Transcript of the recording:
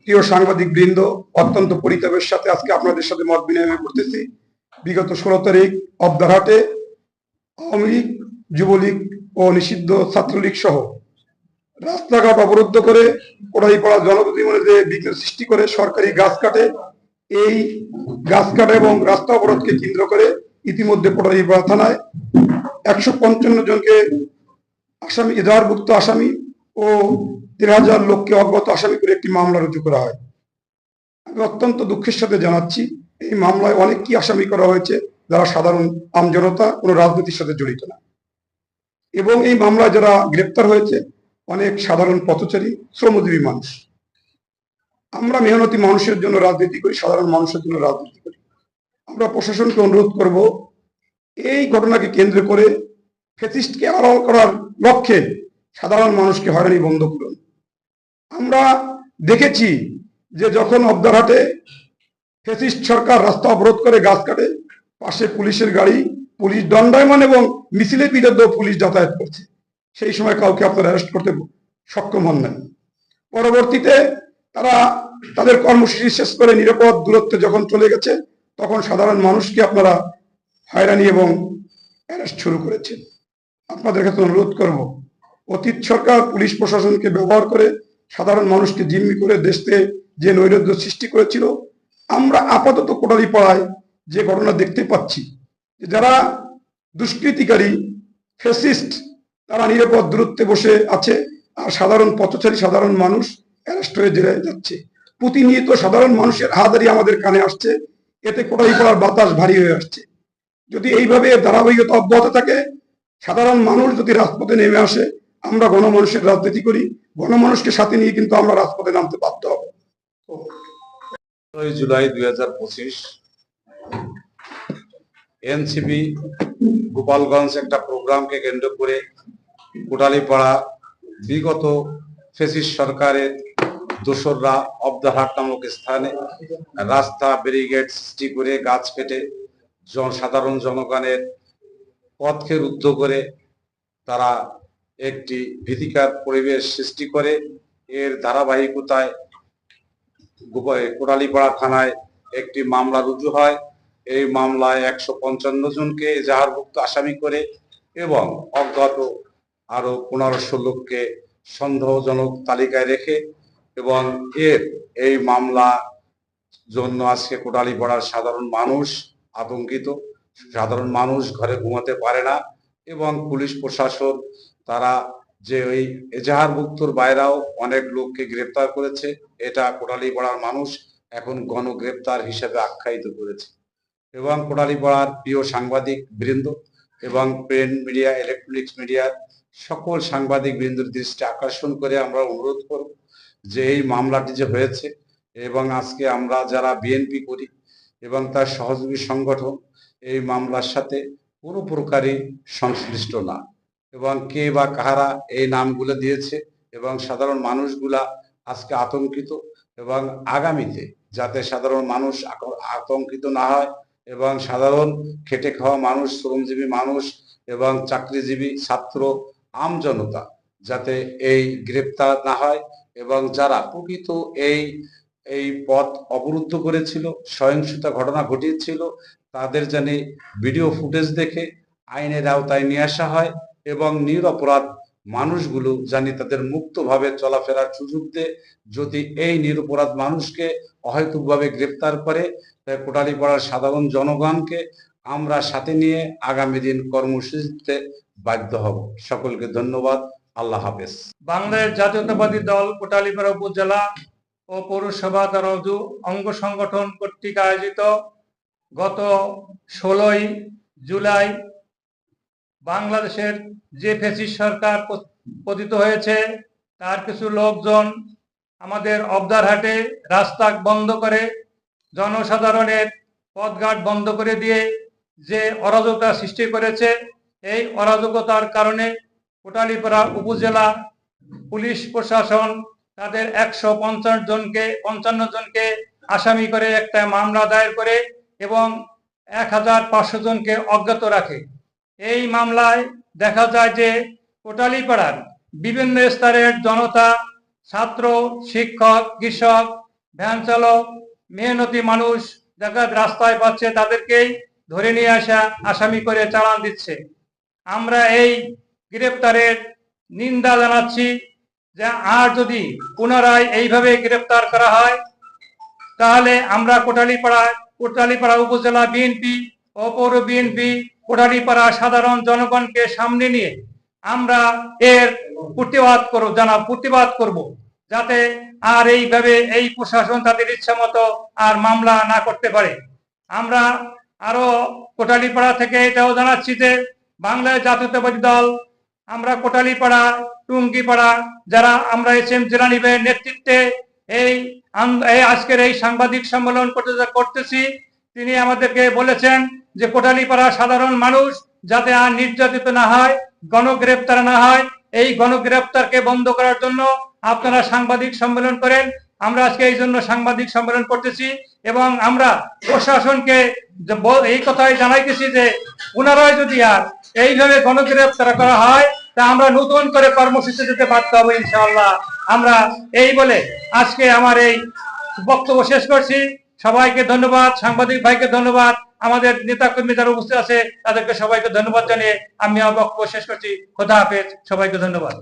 প্রিয় সাংবাদিক বৃন্দ অত্যন্ত পরিতাপের সাথে আজকে আপনাদের সাথে মত বিনিময় করতেছি। বিগত ষোলো তারিখ অবদারহাটে আওয়ামী লীগ, যুবলীগ ও নিষিদ্ধ ছাত্রলীগ সহ রাস্তাঘাট অবরুদ্ধ করে কোড়াইপাড়া জনপ্রতিমনে যে বিঘ্ন সৃষ্টি করে সরকারি গাছ কাটে এই গাছ কাটা এবং রাস্তা অবরোধকে কেন্দ্র করে ইতিমধ্যে কোটালীপাড়া থানায় একশো পঞ্চান্ন জনকে আসামি এজাহারভুক্ত আসামি ও দেড় হাজার লোককে অজ্ঞাত আসামি করে একটি মামলা রুজু করা হয়। আমি অত্যন্ত দুঃখের সাথে জানাচ্ছি, এই মামলায় অনেক কি আসামি করা হয়েছে যারা সাধারণ আমজনতা, কোনো রাজনীতির সাথে জড়িত না। এবং এই মামলায় যারা গ্রেপ্তার হয়েছে, অনেক সাধারণ পথচারী, শ্রমজীবী মানুষ। আমরা মেহনতি মানুষের জন্য রাজনীতি করি, সাধারণ মানুষের জন্য রাজনীতি করি। আমরা প্রশাসনকে অনুরোধ করব, এই ঘটনাকে কেন্দ্র করে ফেসিস্টকে আড়াল করার লক্ষ্যে সাধারণ মানুষকে হয়রানি বন্ধ করুন। আমরা দেখেছি যে যখন অবদারহাটে ফেসিস্ট সরকার রাস্তা অবরোধ করে গাছ কাটে, পাশে পুলিশের গাড়ি, পুলিশ দণ্ডায়মান এবং মিছিলের বিরুদ্ধে পুলিশ যাতায়াত করছে। সেই সময় কাউকে আপনারা অ্যারেস্ট করতে সক্ষম হন নাই। পরবর্তীতে তারা তাদের কর্মসূচি শেষ করে নিরাপদ দূরত্বে যখন চলে গেছে, তখন সাধারণ মানুষকে আপনারা হয়রানি এবং অ্যারেস্ট শুরু করেছেন। আপনাদের কাছে অনুরোধ করব, অতীত সরকার, পুলিশ প্রশাসনকে ব্যবহার করে সাধারণ মানুষকে জিম্মি করে দেশে যে নৈরাজ্য সৃষ্টি করেছিল, আমরা আপাতত কোটালি পাড়ায় যে ঘটনা দেখতে পাচ্ছি যারা দুষ্কৃতিকারী ফেসিস্ট তারা নিরাপদ দূরত্বে বসে আছে, আর সাধারণ পথচারী, সাধারণ মানুষ অ্যারেস্ট হয়ে জেলে যাচ্ছে। প্রতিনিয়ত সাধারণ মানুষের হাজারি আমাদের কানে আসছে। এতে কোটাই পাড়ার বাতাস ভারী হয়ে আসছে। যদি এইভাবে ধারাবাহিকতা অব্যাহত থাকে, সাধারণ মানুষ যদি রাজপথে নেমে আসে, আমরা গণমানুষের রাজনীতি করি। গণমানুষকে সাথে নিয়ে কিন্তু আমরা রাজপথে নামতে বাধ্য হব। জুলাই দুই হাজার পঁচিশ, এনসিপি গোপালগঞ্জ একটা প্রোগ্রামকে কেন্দ্র করে কোটালীপাড়া বিগত ফেসিস সরকারের দোসররা অবদাহাট নামক স্থানে রাস্তা ব্যারিগেড সৃষ্টি করে গাছ কেটে সাধারণ জনগণের পথকে রুদ্ধ করে তারা একটি ভীতিকার পরিবেশ সৃষ্টি করে। এর ধারাবাহিকতায় কোটালীপাড়া থানায় একটি মামলা রুজু হয়। এই মামলায় একশো পঞ্চান্ন জনকে এজাহারভুক্ত আসামি করে এবং অজ্ঞাত আরও পনেরোশো লোককে সন্দেহজনক তালিকায় রেখে এবং এর এই মামলা জন্য আজকে কোটালীপাড়ার সাধারণ মানুষ আতঙ্কিত। সাধারণ মানুষ ঘরে ঘুমাতে পারে না এবং পুলিশ প্রশাসন তারা যে ওই এজাহারভুক্তর বাইরেও অনেক লোককে গ্রেপ্তার করেছে, এটা কোটালীপাড়ার মানুষ এখন গণগ্রেপ্তার হিসেবে আখ্যায়িত করেছে। এবং কোটালীপাড়ার প্রিয় সাংবাদিক বৃন্দ এবং প্রিন্ট মিডিয়া, ইলেকট্রনিক্স মিডিয়ার সকল সাংবাদিক বৃন্দর দৃষ্টি আকর্ষণ করে আমরা অনুরোধ করব যে এই মামলাটি যে হয়েছে এবং আজকে আমরা যারা বিএনপি করি এবং তার সহযোগী সংগঠন, এই মামলার সাথে কোনো প্রকারই সংশ্লিষ্ট না। এবং কে বা কাহারা এই নামগুলো দিয়েছে এবং সাধারণ মানুষগুলা আজকে আতঙ্কিত এবং আগামীতে যাতে সাধারণ মানুষ আতঙ্কিত না হয় এবং সাধারণ খেটে খাওয়া মানুষ, শ্রমজীবী মানুষ এবং চাকরিজীবী ছাত্র, আম জনতা যাতে এই গ্রেপ্তার না হয় এবং যারা প্রকৃত এই এই পথ অবরুদ্ধ করেছিল, সহিংসতা ঘটনা ঘটিয়েছিল, তাদের যেন ভিডিও ফুটেজ দেখে আইনের আওতায় নিয়ে আসা হয় এবং নিরপরাধ মানুষগুলো জানি তাদের মুক্তভাবে চলাফেরার সুযোগ দেয়। যদি এই নিরপরাধ মানুষকে অহেতুকভাবে গ্রেপ্তার করে, তাই কোটালীপাড়ার সাধারণ জনগণকে আমরা সাথে নিয়ে আগামী দিন কর্মসূচিতে বাধ্য হব। সকলকে ধন্যবাদ। আল্লাহ হাফেজ। বাংলাদেশ জাতীয়তাবাদী দল কোটালীপাড়া উপজেলা ও পৌরসভা তার অঙ্গ সংগঠন কর্তৃক আয়োজিত গত ষোলোই জুলাই বাংলাদেশের যে ফেসিস সরকার পতিত হয়েছে, তার কিছু লোকজন আমাদের অবদারহাটে রাস্তা বন্ধ করে, জনসাধারণের পথঘাট বন্ধ করে দিয়ে যে অরাজকতা সৃষ্টি করেছে, এই অরাজকতার কারণে কোটালীপাড়া উপজেলা পুলিশ প্রশাসন তাদের একশো পঞ্চাশ জনকে, পঞ্চান্ন জনকে আসামি করে একটা মামলা দায়ের করে এবং এক হাজার পাঁচশো জনকে অজ্ঞাত রাখে। এই মামলায় দেখা যায় যে কোটালীপাড়ার বিভিন্ন স্তরের জনতা, ছাত্র, শিক্ষক, কৃষক, ভ্যান চালক, মেহনতি মানুষ যারা রাস্তায় পাচ্ছে তাদেরকেই ধরে নিয়ে আসা, আসামি করে চালান দিচ্ছে। আমরা এই গ্রেপ্তারের নিন্দা জানাচ্ছি যে আর যদি পুনরায় এইভাবে গ্রেপ্তার করা হয়, তাহলে আমরা কোটালীপাড়া কোটালীপাড়া উপজেলা বিএনপি ও পৌর বিএনপি, কোটালীপাড়া সাধারণ জনগণকে সামনে নিয়ে আমরা এর প্রতিবাদ করব জানা প্রতিবাদ করব, যাতে আর এইভাবে এই প্রশাসন তাদের ইচ্ছা মতো আর মামলা না করতে পারে। আমরা আরও কোটালীপাড়া থেকে এটাও জানাচ্ছি যে বাংলায় জাতীয়তাবাদী দল আমরা কোটালীপাড়া, টুঙ্গিপাড়া যারা আমরা এস এম জেলানিবের নেতৃত্বে এই আজকের এই সাংবাদিক সম্মেলন করতে করতেছি, তিনি আমাদেরকে বলেছেন যে কোটালীপাড়া সাধারণ মানুষ যাতে আর নির্যাতিত না হয়, গণগ্রেপ্তার না হয়, এই গণগ্রেপ্তারকে বন্ধ করার জন্য আপনারা সাংবাদিক সম্মেলন করেন। আমরা আজকে এই জন্য সাংবাদিক সম্মেলন করতেছি এবং আমরা প্রশাসনকে এই কথাই জানাইতেছি যে, পুনরায় যদি আর এইভাবে গণগ্রেপ্তার করা হয় তা আমরা নতুন করে কর্মসূচি দিতে বাধ্য হব, ইনশাআল্লাহ। আমরা এই বলে আজকে আমার এই বক্তব্য শেষ করছি। সবাইকে ধন্যবাদ, সাংবাদিক ভাইকে ধন্যবাদ। আমাদের নেতা কর্মী যারা উপস্থিত আছে, তাদেরকে সবাইকে ধন্যবাদ জানিয়ে আমি আমার বক্তব্য শেষ করছি। খোদা হাফেজ, সবাইকে ধন্যবাদ।